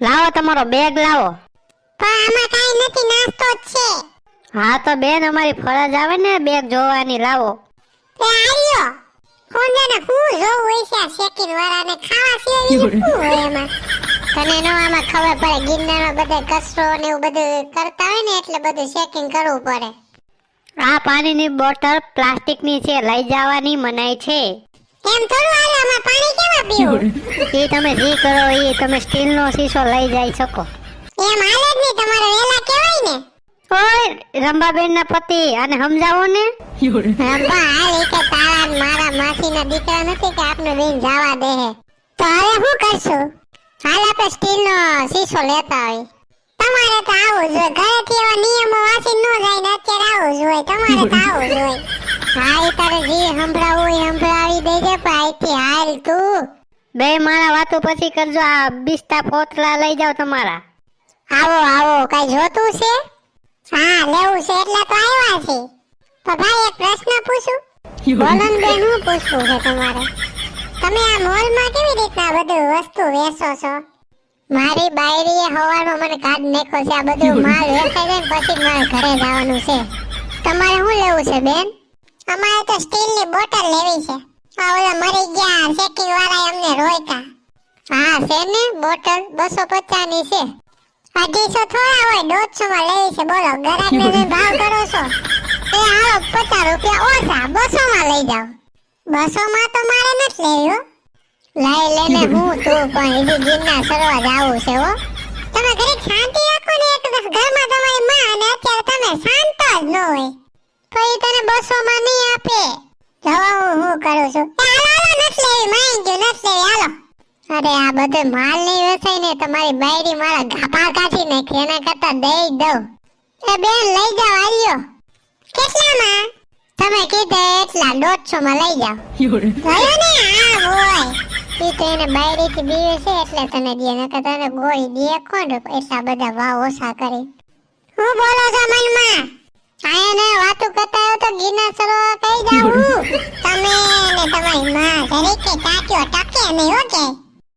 લાવો તમારો બેગ લાવો. પણ આમાં કાંઈ નથી નાસ્તો જ છે. હા તો બેન અમારી ફરજ આવે ને બેગ જોવાની લાવો. તે આર્યો કોંજાને હું જોવું હોય છે આ શેકીન વાળાને ખાવા સિવાય બીજું શું હોય એમાં? તને નો આમાં ખબર પડે ગિરનારમાં બધે કચરો ને એવું બધું કરતા હોય ને એટલે બધું શેકિંગ કરવું પડે. આ પાણીની બોટલ પ્લાસ્ટિકની છે લઈ જવાની મનાઈ છે. એમ થોડું હાલે આમાં પાણી કેવા પીવું? એ તમે જે કરો એ તમે સ્ટીલનો શીશો લઈ જઈ શકો. એમ હાલે જ નહીં તમારો વેલા કેવાય ને. ઓય રંભાબેન ના પતિ અને સમજાવો ને? રંભા હાલ કે તારા ને મારા માસીના દીકરા નથી કે આપને બેન જવા દે હે. તો હવે શું કરશું? હાલ આપણે સ્ટીલનો શીશો લેતા હોય. તમારે તો આવું જોઈએ ઘરેથી એવા નિયમો વાંચી ન જાય ને અત્યારે આવું જોઈએ તમારે તો આવું જ હોય હા ઈ તારે જે સંભળાવવું એ સંભળાવી દેજે પણ અહીંથી હાલ તું. બે મારા વાતો પછી કરજો આ બિસ્તા પોતલા લઈ જાવ તમારા. આવો આવો કઈ જોતું છે? હા લેવું છે એટલે તો આવ્યા છે. તો ભાઈ એક પ્રશ્ન પૂછું. બોલન બેન હું પૂછવું છે તમારે? તમે આ મોલમાં કેવી રીતના બધું વસ્તુ વેચો છો? મારી બાયરીએ હવાનો મને કાર્ડ નાખ્યો છે આ બધું માલ વેચાઈ જાય પછી મારે ઘરે જવાનું છે. તમારે શું લેવું છે બેન? અમારે તો સ્ટીલની બોટલ લેવી છે. આ ઓલા મરી ગયા શેકી વાળા અમને રોયતા. હા છે ને બોટલ બસો પચાસની છે. અઢીસો થોડા હોય દોઢસો માં લેવી છે. બોલો ગરાક ને ભાવ કરો છો? એ હાલો પચાસ રૂપિયા ઓછા બસો માં લઈ જાઓ. બસો માં તો મારે નથી લેવી લઈ લેને હું તું પણ હજી ગિરના સરવા જાવું છે હો. તમે ઘરે શાંતિ રાખો ને એક ઘરમાં તમારી માં અને અત્યારે તમે શાંત જ ન હોય. ઈ તને બસો માં નહીં આપે. જવા હું હું કરું છું? હાલો હાલો લેવી માઈ ગયું નથી લેવી હાલો. અરે આ બધો માલ નહીં વેચાય ને તમારી બાયરી મારા ગાભા કાઢી નાખી એના કરતા દઈ દઉં. એ બેન લઈ જાઓ આવ્યો કેટલામાં? તમે કીધે એટલા દોઢસો માં લઈ જાઓ. જોયો ને? આ હોય ઈ તો એને બાયરી થી બીવે છે એટલે તને દે નકર તને ગોળી દે કોણ એટલા બધા વાવ ઓછા કરી. હું બોલો છો તમારી માં જરીકે તાક્યો ટકે નહીં હો કે